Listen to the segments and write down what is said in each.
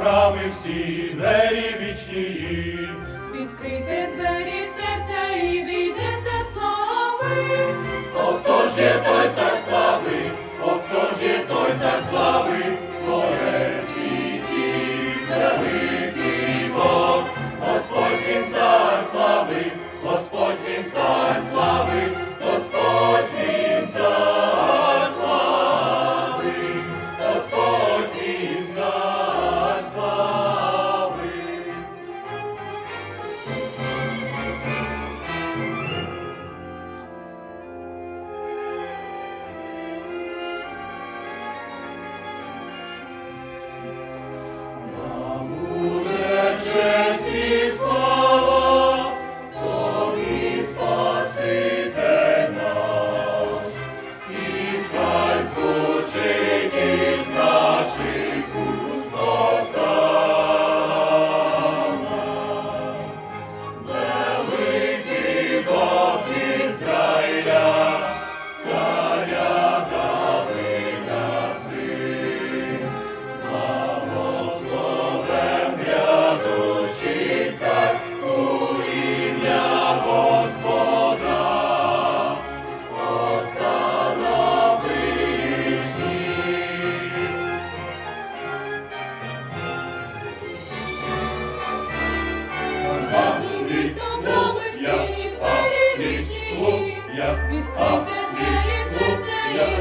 брами всі двері вічні, відкрити двері.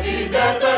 Йде